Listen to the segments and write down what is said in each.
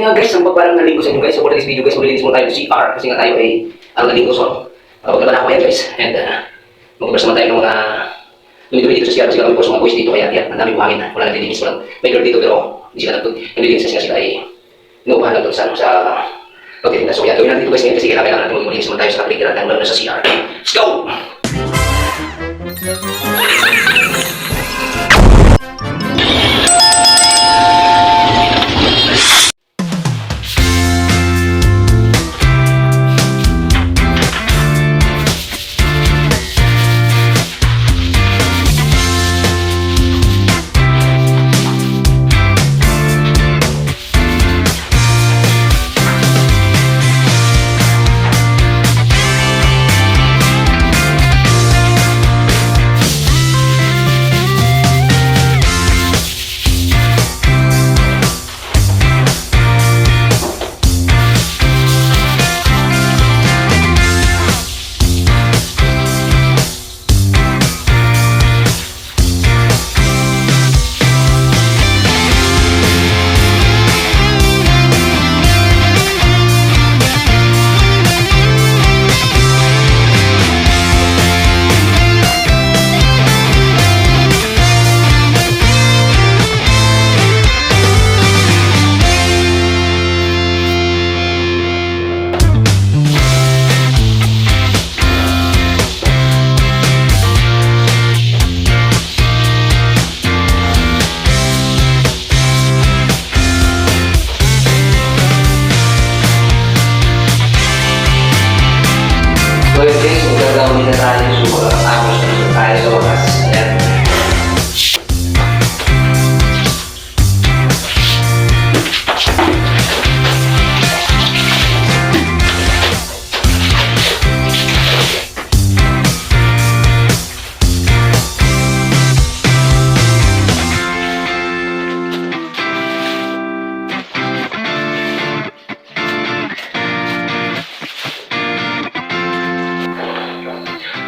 Ayun nga guys, ang pagparang naligo sa inyo guys. So for this video guys, maglilinis muna tayo ng CR kasi nga tayo ay ang naligo. So, uh, wala na ako yan guys. And uh, mag-converse naman tayo ng mga dumi-dumi dito sa CR kasi kami po boys dito. Kaya yan, ang daming buhangin na. Wala na dilinis. Walang may dito pero hindi sila nagtut. Hindi din kasi nga sila ay inuupahan lang doon sa, ano, sa pagtitinda. So yan, gawin natin dito guys ngayon kasi kailangan natin mag-malinis naman tayo sa kapaligiran tayo na sa CR. Let's go!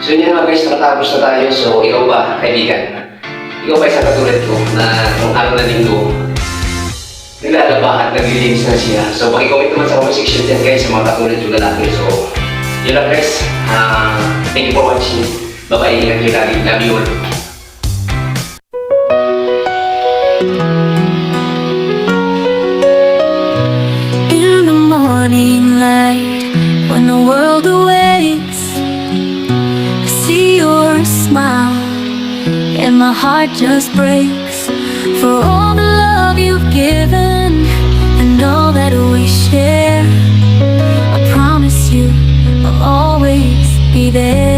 So yun nga guys, nakatapos na tayo. So ikaw ba, kaibigan? Ikaw ba isang katulad ko na kung araw na linggo, naglalaba at naglilinis na siya. So pakicomment naman sa comment section dyan guys, sa mga katulad yung lalaki. So yun lang guys. Ah, thank you for watching. Bye-bye. Love you all. Smile, and my heart just breaks for all the love you've given and all that we share. I promise you, I'll always be there.